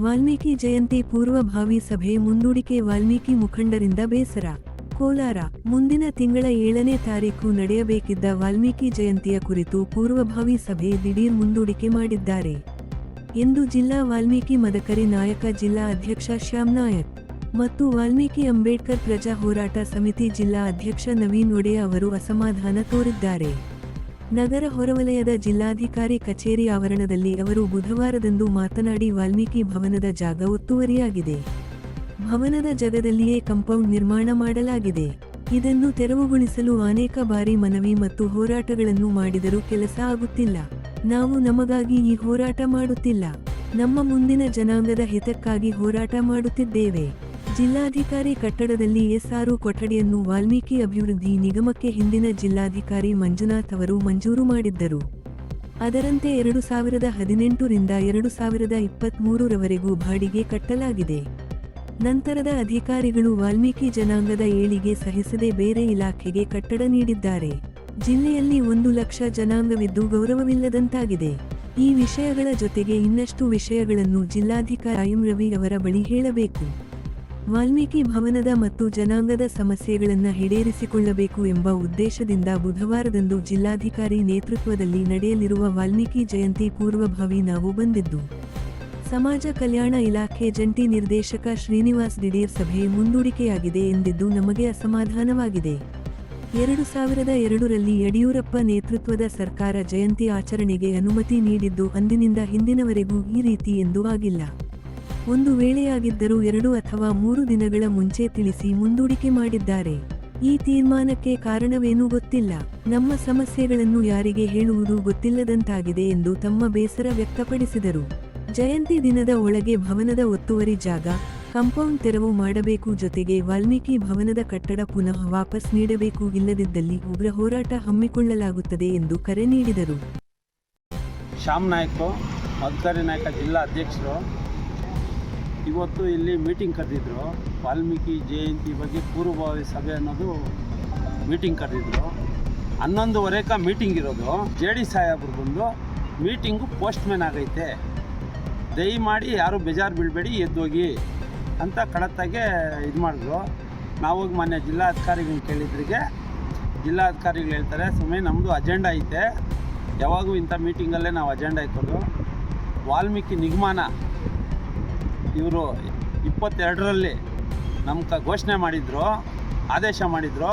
ವಾಲ್ಮೀಕಿ ಜಯಂತಿ ಪೂರ್ವಭಾವಿ ಸಭೆ ಮುಂದೂಡಿಕೆ ವಾಲ್ಮೀಕಿ ಮುಖಂಡರಿಂದ ಬೇಸರ. ಕೋಲಾರ, ಮುಂದಿನ ತಿಂಗಳ ಏಳನೇ ತಾರೀಕು ನಡೆಯಬೇಕಿದ್ದ ವಾಲ್ಮೀಕಿ ಜಯಂತಿಯ ಕುರಿತು ಪೂರ್ವಭಾವಿ ಸಭೆ ದಿಢೀರ್ ಮುಂದೂಡಿಕೆ ಮಾಡಿದ್ದಾರೆ. ಎಂದು ಜಿಲ್ಲಾ ವಾಲ್ಮೀಕಿ ಮದಕರಿ ನಾಯಕ, ಜಿಲ್ಲಾ ಅಧ್ಯಕ್ಷ ಶ್ಯಾಮ್ ನಾಯಕ್ ಮತ್ತು ವಾಲ್ಮೀಕಿ ಅಂಬೇಡ್ಕರ್ ಪ್ರಜಾ ಹೋರಾಟ ಸಮಿತಿ ಜಿಲ್ಲಾ ಅಧ್ಯಕ್ಷ ನವೀನ್ ಒಡೆಯ ಅವರು ಅಸಮಾಧಾನ ತೋರಿದ್ದಾರೆ. ನಗರ ಹೊರವಲಯದ ಜಿಲ್ಲಾಧಿಕಾರಿ ಕಚೇರಿ ಆವರಣದಲ್ಲಿ ಅವರು ಬುಧವಾರದಂದು ಮಾತನಾಡಿ, ವಾಲ್ಮೀಕಿ ಭವನದ ಜಾಗ ಒತ್ತುವರಿಯಾಗಿದೆ. ಭವನದ ಜಗದಲ್ಲಿಯೇ ಕಾಂಪೌಂಡ್ ನಿರ್ಮಾಣ ಮಾಡಲಾಗಿದೆ. ಇದನ್ನು ತೆರವುಗೊಳಿಸಲು ಅನೇಕ ಬಾರಿ ಮನವಿ ಮತ್ತು ಹೋರಾಟಗಳನ್ನು ಮಾಡಿದರೂ ಕೆಲಸ ಆಗುತ್ತಿಲ್ಲ. ನಾವು ನಮಗಾಗಿ ಈ ಹೋರಾಟ ಮಾಡುತ್ತಿಲ್ಲ. ನಮ್ಮ ಮುಂದಿನ ಜನಾಂಗದ ಹಿತಕ್ಕಾಗಿ ಹೋರಾಟ ಮಾಡುತ್ತಿದ್ದೇವೆ. ಜಿಲ್ಲಾಧಿಕಾರಿ ಕಟ್ಟಡದಲ್ಲಿ ಎಸ್ಆರ್ಒ ಕೊಠಡಿಯನ್ನು ವಾಲ್ಮೀಕಿ ಅಭಿವೃದ್ಧಿ ನಿಗಮಕ್ಕೆ ಹಿಂದಿನ ಜಿಲ್ಲಾಧಿಕಾರಿ ಮಂಜುನಾಥ್ ಅವರು ಮಂಜೂರು ಮಾಡಿದ್ದರು. ಅದರಂತೆ ಎರಡು ಸಾವಿರದ ಹದಿನೆಂಟರಿಂದ ಎರಡು ಸಾವಿರದ ಇಪ್ಪತ್ತ್ಮೂರರವರೆಗೂ ಬಾಡಿಗೆ ಕಟ್ಟಲಾಗಿದೆ. ನಂತರದ ಅಧಿಕಾರಿಗಳು ವಾಲ್ಮೀಕಿ ಜನಾಂಗದ ಏಳಿಗೆ ಸಹಿಸದೆ ಬೇರೆ ಇಲಾಖೆಗೆ ಕಟ್ಟಡ ನೀಡಿದ್ದಾರೆ. ಜಿಲ್ಲೆಯಲ್ಲಿ ಒಂದು ಲಕ್ಷ ಜನಾಂಗವಿದ್ದು ಗೌರವವಿಲ್ಲದಂತಾಗಿದೆ. ಈ ವಿಷಯಗಳ ಜೊತೆಗೆ ಇನ್ನಷ್ಟು ವಿಷಯಗಳನ್ನು ಜಿಲ್ಲಾಧಿಕಾರಿ ರವಿ ಅವರ ಬಳಿ ಹೇಳಬೇಕು. ವಾಲ್ಮೀಕಿ ಭವನದ ಮತ್ತು ಜನಾಂಗದ ಸಮಸ್ಯೆಗಳನ್ನು ಹಿಡೇರಿಸಿಕೊಳ್ಳಬೇಕು ಎಂಬ ಉದ್ದೇಶದಿಂದ ಬುಧವಾರದಂದು ಜಿಲ್ಲಾಧಿಕಾರಿ ನೇತೃತ್ವದಲ್ಲಿ ನಡೆಯಲಿರುವ ವಾಲ್ಮೀಕಿ ಜಯಂತಿ ಪೂರ್ವಭಾವಿ ನಾವು ಬಂದಿದ್ದು, ಸಮಾಜ ಕಲ್ಯಾಣ ಇಲಾಖೆ ಜಂಟಿ ನಿರ್ದೇಶಕ ಶ್ರೀನಿವಾಸ್ ದಿಢೀರ್ ಸಭೆ ಮುಂದೂಡಿಕೆಯಾಗಿದೆ ಎಂದಿದ್ದು ನಮಗೆ ಅಸಮಾಧಾನವಾಗಿದೆ. ಎರಡು ಸಾವಿರದ ಎರಡರಲ್ಲಿ ಯಡಿಯೂರಪ್ಪ ನೇತೃತ್ವದ ಸರ್ಕಾರ ಜಯಂತಿ ಆಚರಣೆಗೆ ಅನುಮತಿ ನೀಡಿದ್ದು ಅಂದಿನಿಂದ ಹಿಂದಿನವರೆಗೂ ಈ ರೀತಿ ಎಂದೂ ಆಗಿಲ್ಲ. ಒಂದು ವೇಳೆಯಾಗಿದ್ದರೂ ಎರಡು ಅಥವಾ ಮೂರು ದಿನಗಳ ಮುಂಚೆ ತಿಳಿಸಿ ಮುಂದೂಡಿಕೆ ಮಾಡಿದ್ದಾರೆ. ಈ ತೀರ್ಮಾನಕ್ಕೆ ಕಾರಣವೇನೂ ಗೊತ್ತಿಲ್ಲ. ನಮ್ಮ ಸಮಸ್ಯೆಗಳನ್ನು ಯಾರಿಗೆ ಹೇಳುವುದು ಗೊತ್ತಿಲ್ಲದಂತಾಗಿದೆ ಎಂದು ತಮ್ಮ ಬೇಸರ ವ್ಯಕ್ತಪಡಿಸಿದರು. ಜಯಂತಿ ದಿನದ ಒಳಗೆ ಭವನದ ಒತ್ತುವರಿ ಜಾಗ, ಕಾಂಪೌಂಡ್ ತೆರವು ಮಾಡಬೇಕು ಜೊತೆಗೆ ವಾಲ್ಮೀಕಿ ಭವನದ ಕಟ್ಟಡ ಪುನಃ ವಾಪಸ್ ನೀಡಬೇಕು ಇಲ್ಲದಿದ್ದಲ್ಲಿ ಉಗ್ರ ಹೋರಾಟ ಹಮ್ಮಿಕೊಳ್ಳಲಾಗುತ್ತದೆ ಎಂದು ಕರೆ ನೀಡಿದರು. ಶ್ಯಾಮ್ ನಾಯ್ಕು ಅಧಿಕಾರಿ ನಾಯಕ ಜಿಲ್ಲಾ ಅಧ್ಯಕ್ಷರು ಇವತ್ತು ಇಲ್ಲಿ ಮೀಟಿಂಗ್ ಕರೆದಿದ್ರು. ವಾಲ್ಮೀಕಿ ಜಯಂತಿ ಬಗ್ಗೆ ಪೂರ್ವಭಾವಿ ಸಭೆ ಅನ್ನೋದು ಮೀಟಿಂಗ್ ಕರೆದಿದ್ರು. ಹನ್ನೊಂದುವರೆಗೆ ಮೀಟಿಂಗ್ ಇರೋದು. ಜೆ ಡಿ ಸಾಹೇಬ್ರು ಬಂದು ಮೀಟಿಂಗು ಪೋಸ್ಟ್ಮ್ಯಾನ್ ಆಗೈತೆ. ದಯಮಾಡಿ ಯಾರು ಬೇಜಾರು ಬೀಳಬೇಡಿ, ಎದ್ದೋಗಿ ಅಂತ ಕಡತ್ತಾಗೆ ಇದು ಮಾಡಿದ್ರು. ನಾವು ಮೊನ್ನೆ ಜಿಲ್ಲಾಧಿಕಾರಿಗಳು ಕೇಳಿದ್ರಿಗೆ, ಜಿಲ್ಲಾಧಿಕಾರಿಗಳು ಹೇಳ್ತಾರೆ ಸುಮ್ಮನೆ ನಮ್ಮದು ಅಜೆಂಡಾ ಐತೆ. ಯಾವಾಗೂ ಇಂಥ ಮೀಟಿಂಗಲ್ಲೇ ನಾವು ಅಜೆಂಡಾ ಇಕ್ಕೋದು ವಾಲ್ಮೀಕಿ ನಿಗಮಾನ ಇವರು ಇಪ್ಪತ್ತೆರಡರಲ್ಲಿ ನಮ್ಮ ಕ ಘೋಷಣೆ ಮಾಡಿದ್ರು, ಆದೇಶ ಮಾಡಿದ್ರು.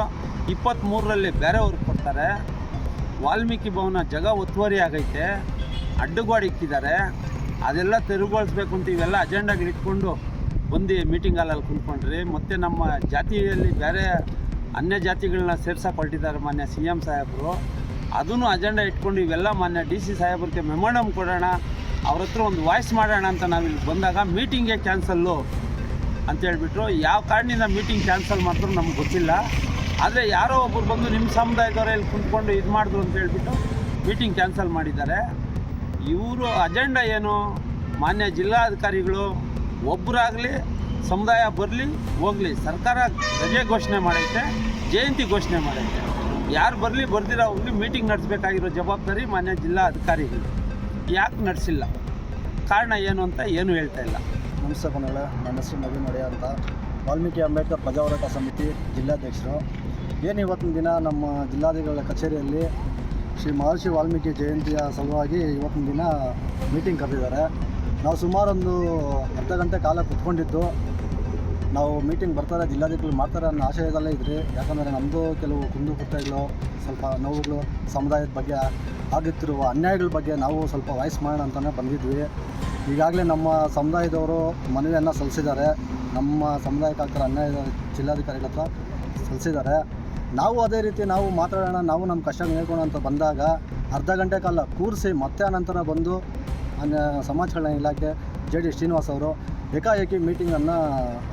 ಇಪ್ಪತ್ತ್ಮೂರರಲ್ಲಿ ಬೇರೆಯವ್ರು ಕೊಡ್ತಾರೆ. ವಾಲ್ಮೀಕಿ ಭವನ ಜಗ ಒತ್ತುವರಿ ಆಗೈತೆ. ಅಡ್ಡಗೋಡೆ ಇಕ್ಕಿದ್ದಾರೆ ಅದೆಲ್ಲ ತೆರವುಗೊಳಿಸ್ಬೇಕು ಅಂತ ಇವೆಲ್ಲ ಅಜೆಂಡಾಗಳು ಇಟ್ಕೊಂಡು ಬಂದು ಮೀಟಿಂಗ್ ಹಾಲಲ್ಲಿ ಕುಂತ್ಕೊಂಡ್ರಿ. ಮತ್ತು ನಮ್ಮ ಜಾತಿಯಲ್ಲಿ ಬೇರೆ ಅನ್ಯ ಜಾತಿಗಳನ್ನ ಸೇರ್ಸಕ್ಕೆ ಹೊರಟಿದ್ದಾರೆ ಮಾನ್ಯ ಸಿ ಎಂ ಸಾಹೇಬರು. ಅದನ್ನು ಅಜೆಂಡಾ ಇಟ್ಕೊಂಡು ಇವೆಲ್ಲ ಮಾನ್ಯ ಡಿ ಸಿ ಸಾಹೇಬ್ರಿಗೆ ಮೆಮೊಂಡಮ್ ಕೊಡೋಣ. ಅವ್ರ ಹತ್ರ ಒಂದು ವಾಯ್ಸ್ ಮಾಡೋಣ ಅಂತ ನಾವು ಇಲ್ಲಿ ಬಂದಾಗ ಮೀಟಿಂಗೇ ಕ್ಯಾನ್ಸಲ್ಲು ಅಂತ ಹೇಳ್ಬಿಟ್ರು. ಯಾವ ಕಾರಣದಿಂದ ಮೀಟಿಂಗ್ ಕ್ಯಾನ್ಸಲ್ ಮಾಡಿದ್ರು ನಮ್ಗೆ ಗೊತ್ತಿಲ್ಲ. ಆದರೆ ಯಾರೋ ಒಬ್ಬರು ಬಂದು ನಿಮ್ಮ ಸಮುದಾಯದವರೇ ಇಲ್ಲಿ ಕುಂತ್ಕೊಂಡು ಇದು ಮಾಡಿದ್ರು ಅಂತ ಹೇಳ್ಬಿಟ್ಟು ಮೀಟಿಂಗ್ ಕ್ಯಾನ್ಸಲ್ ಮಾಡಿದ್ದಾರೆ. ಇವರು ಅಜೆಂಡಾ ಏನು? ಮಾನ್ಯ ಜಿಲ್ಲಾಧಿಕಾರಿಗಳು ಒಬ್ಬರಾಗಲಿ ಸಮುದಾಯ ಬರಲಿ, ಹೋಗಲಿ. ಸರ್ಕಾರ ರಜೆ ಘೋಷಣೆ ಮಾಡೈತೆ, ಜಯಂತಿ ಘೋಷಣೆ ಮಾಡೈತೆ. ಯಾರು ಬರಲಿ ಬರ್ದಿರೋ ಹೋಗಲಿ ಮೀಟಿಂಗ್ ನಡೆಸಬೇಕಾಗಿರೋ ಜವಾಬ್ದಾರಿ ಮಾನ್ಯ ಜಿಲ್ಲಾ ಅಧಿಕಾರಿಗಳು ಯಾಕೆ ನಡೆಸಿಲ್ಲ? ಕಾರಣ ಏನು ಅಂತ ಏನು ಹೇಳ್ತಾ ಇಲ್ಲ. ನಮಸ್ತೆ ಮನಸ್ಸು ನನ್ನ ಹೆಸರು ಅಂತ. ವಾಲ್ಮೀಕಿ ಅಂಬೇಡ್ಕರ್ ಪ್ರಜಾ ಹೋರಾಟ ಸಮಿತಿ ಜಿಲ್ಲಾಧ್ಯಕ್ಷರು. ಏನು ಇವತ್ತಿನ ದಿನ ನಮ್ಮ ಜಿಲ್ಲಾಧಿಕಾರಿಗಳ ಕಚೇರಿಯಲ್ಲಿ ಶ್ರೀ ಮಹರ್ಷಿ ವಾಲ್ಮೀಕಿ ಜಯಂತಿಯ ಸಲುವಾಗಿ ಇವತ್ತಿನ ದಿನ ಮೀಟಿಂಗ್ ಕರೆದಿದ್ದಾರೆ. ನಾವು ಸುಮಾರೊಂದು ಅರ್ಧ ಗಂಟೆ ಕಾಲ ಕುತ್ಕೊಂಡಿದ್ದು ನಾವು ಮೀಟಿಂಗ್ ಬರ್ತಾರೆ ಜಿಲ್ಲಾಧಿಕಾರಿ ಮಾಡ್ತಾರೆ ಅನ್ನೋ ಆಶಯದಲ್ಲೇ ಇದ್ರಿ, ಯಾಕಂದರೆ ನಮ್ಮದು ಕೆಲವು ಕುಂದು ಕುತ್ತಗಳು ಸ್ವಲ್ಪ ನೋವುಗಳು, ಸಮುದಾಯದ ಬಗ್ಗೆ ಆಗುತ್ತಿರುವ ಅನ್ಯಾಯಗಳ ಬಗ್ಗೆ ನಾವು ಸ್ವಲ್ಪ ವಾಯ್ಸ್ ಮಾಡೋಣ ಅಂತಲೇ ಬಂದಿದ್ವಿ. ಈಗಾಗಲೇ ನಮ್ಮ ಸಮುದಾಯದವರು ಮನವಿಯನ್ನು ಸಲ್ಲಿಸಿದ್ದಾರೆ. ನಮ್ಮ ಸಮುದಾಯಕ್ಕೆ ಆಗ್ತಿರೋ ಅನ್ಯಾಯ ಜಿಲ್ಲಾಧಿಕಾರಿಗಳ ಹತ್ರ ಸಲ್ಲಿಸಿದ್ದಾರೆ. ನಾವು ಅದೇ ರೀತಿ ನಾವು ಮಾತಾಡೋಣ, ನಾವು ನಮ್ಮ ಕಷ್ಟ ಹೇಳ್ಕೋಣ ಅಂತ ಬಂದಾಗ ಅರ್ಧ ಗಂಟೆ ಕಾಲ ಕೂರಿಸಿ ಮತ್ತೆ ಅನಂತರ ಬಂದು ಸಮಾಜ ಕಲ್ಯಾಣ ಇಲಾಖೆ ಜೆ ಡಿ ಶ್ರೀನಿವಾಸ್ ಅವರು ಏಕಾಏಕಿ ಮೀಟಿಂಗನ್ನು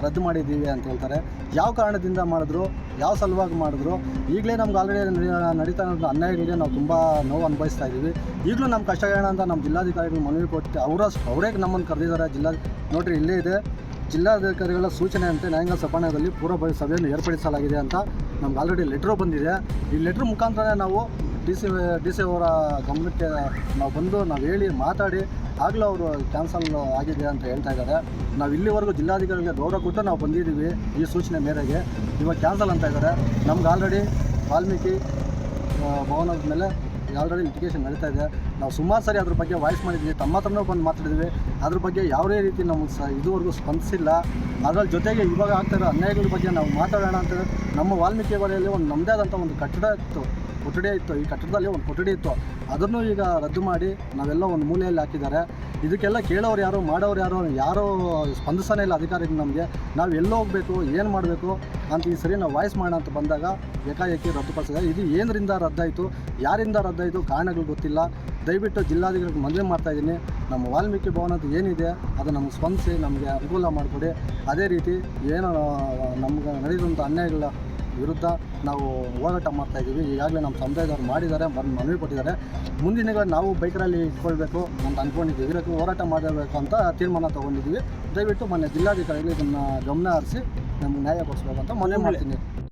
ರದ್ದು ಮಾಡಿದ್ದೀವಿ ಅಂತ ಹೇಳ್ತಾರೆ. ಯಾವ ಕಾರಣದಿಂದ ಮಾಡಿದ್ರು, ಯಾವ ಸಲುವಾಗಿ ಮಾಡಿದ್ರು, ಈಗಲೇ ನಮ್ಗೆ ಆಲ್ರೆಡಿ ನಡೀತಾ ಇರೋ ಅನ್ಯಾಯಗಳಿಗೆ ನಾವು ತುಂಬ ನೋವು ಅನುಭವಿಸ್ತಾ ಇದ್ದೀವಿ. ಈಗಲೂ ನಮ್ಮ ಕಷ್ಟಗಳನ್ನ ಅಂತ ನಮ್ಮ ಜಿಲ್ಲಾಧಿಕಾರಿಗಳು ಮನವಿ ಕೊಟ್ಟು, ಅವರ, ಅವರೇ ನಮ್ಮನ್ನು ಕರೆದಿದ್ದಾರೆ. ಜಿಲ್ಲಾ, ನೋಡ್ರಿ, ಇಲ್ಲೇ ಇದೆ. ಜಿಲ್ಲಾಧಿಕಾರಿಗಳ ಸೂಚನೆಯಂತೆ ನ್ಯಾಯಾಂಗ ಸಭಾಂಗಣದಲ್ಲಿ ಪೂರ್ವಭಾವಿ ಸಭೆಯನ್ನು ಏರ್ಪಡಿಸಲಾಗಿದೆ ಅಂತ ನಮ್ಗೆ ಆಲ್ರೆಡಿ ಲೆಟ್ರು ಬಂದಿದೆ. ಈ ಲೆಟ್ರ್ ಮುಖಾಂತರ ನಾವು ಡಿ ಸಿ ಡಿ ಸಿ ಅವರ ಗಮನಕ್ಕೆ ನಾವು ಬಂದು ನಾವು ಹೇಳಿ ಮಾತಾಡಿ, ಆಗಲೂ ಅವರು ಕ್ಯಾನ್ಸಲ್ ಆಗಿದೆ ಅಂತ ಹೇಳ್ತಾ ಇದ್ದಾರೆ. ನಾವು ಇಲ್ಲಿವರೆಗೂ ಜಿಲ್ಲಾಧಿಕಾರಿಗಳಿಗೆ ಗೌರವ ಕೊಟ್ಟು ನಾವು ಬಂದಿದ್ದೀವಿ ಈ ಸೂಚನೆ ಮೇರೆಗೆ. ಇವಾಗ ಕ್ಯಾನ್ಸಲ್ ಅಂತ ಇದ್ದಾರೆ. ನಮ್ಗೆ ಆಲ್ರೆಡಿ ವಾಲ್ಮೀಕಿ ಭವನದ ಮೇಲೆ ಆಲ್ರೆಡಿ ಲಿಟಿಗೇಷನ್ ನಡೀತಾ ಇದೆ. ನಾವು ಸುಮಾರು ಸರಿ ಅದ್ರ ಬಗ್ಗೆ ವಾಯ್ಸ್ ಮಾಡಿದ್ವಿ. ತಮ್ಮ ಹತ್ರನೂ ಬಂದು ಮಾತಾಡಿದ್ವಿ. ಅದ್ರ ಬಗ್ಗೆ ಯಾವುದೇ ರೀತಿ ನಮಗೆ ಸ, ಇದುವರೆಗೂ ಸ್ಪಂದಿಸಿಲ್ಲ. ಅದರ ಜೊತೆಗೆ ಇವಾಗ ಆಗ್ತಿರೋ ಅನ್ಯಾಯಗಳ ಬಗ್ಗೆ ನಾವು ಮಾತಾಡೋಣ ಅಂತ ನಮ್ಮ ವಾಲ್ಮೀಕಿ ಬಳಿಯಲ್ಲಿ ಒಂದು ನಮ್ಮದೇ ಆದಂಥ ಒಂದು ಕಟ್ಟಡ ಇತ್ತು. ಕೊಠಡಿ ಇತ್ತು, ಈ ಕಟ್ಟಡದಲ್ಲಿ ಒಂದು ಕೊಠಡಿ ಇತ್ತು. ಅದನ್ನು ಈಗ ರದ್ದು ಮಾಡಿ ನಾವೆಲ್ಲ ಒಂದು ಮೂಲೆಯಲ್ಲಿ ಹಾಕಿದ್ದಾರೆ. ಇದಕ್ಕೆಲ್ಲ ಕೇಳೋರು ಯಾರು, ಮಾಡೋರು ಯಾರು, ಯಾರೂ ಸ್ಪಂದಿಸನೇ ಇಲ್ಲ ಅಧಿಕಾರಿಗಳು ನಮಗೆ. ನಾವು ಎಲ್ಲೋ ಹೋಗಬೇಕು, ಏನು ಮಾಡಬೇಕು ಅಂತ ಈ ಸರಿ ನಾವು ವಾಯ್ಸ್ ಮಾಡೋಣ ಅಂತ ಬಂದಾಗ ಏಕಾಏಕಿ ರದ್ದುಪಡಿಸಿದೆ ಇದು ಏನರಿಂದ ರದ್ದಾಯಿತು, ಯಾರಿಂದ ರದ್ದಾಯಿತು ಕಾರಣಗಳು ಗೊತ್ತಿಲ್ಲ. ದಯವಿಟ್ಟು ಜಿಲ್ಲಾಧಿಕಾರಿಗೆ ಮನವಿ ಮಾಡ್ತಾಯಿದ್ದೀನಿ ನಮ್ಮ ವಾಲ್ಮೀಕಿ ಭವನ ಅಂತ ಏನಿದೆ ಅದು ನಮ್ಗೆ ಸ್ಪಂದಿಸಿ ನಮಗೆ ಅನುಕೂಲ ಮಾಡಿಕೊಡಿ. ಅದೇ ರೀತಿ ಏನು, ನಮ್ಗೆ ನಡೆಯುವಂಥ ಅನ್ಯಾಯಗಳ ವಿರುದ್ಧ ನಾವು ಹೋರಾಟ ಮಾಡ್ತಾ ಇದ್ದೀವಿ. ಈಗಾಗಲೇ ನಮ್ಮ ಸಮುದಾಯದವ್ರು ಮಾಡಿದ್ದಾರೆ ಬಂದು ಮನವಿ ಕೊಟ್ಟಿದ್ದಾರೆ. ಮುಂದಿನ ನಾವು ಬೈಕರಲ್ಲಿ ಇಟ್ಕೊಳ್ಬೇಕು ಅಂತ ಅಂದ್ಕೊಂಡಿದ್ದೀವಿ. ಇದಕ್ಕೆ ಹೋರಾಟ ಮಾಡಬೇಕು ಅಂತ ತೀರ್ಮಾನ ತೊಗೊಂಡಿದ್ದೀವಿ. ದಯವಿಟ್ಟು ಮೊನ್ನೆ ಜಿಲ್ಲಾಧಿಕಾರಿಗಳು ಇದನ್ನು ಗಮನ ಹರಿಸಿ ನಮ್ಗೆ ನ್ಯಾಯ ಕೊಡಿಸ್ಬೇಕು ಅಂತ ಮನವಿ ಮಾಡ್ತೀನಿ.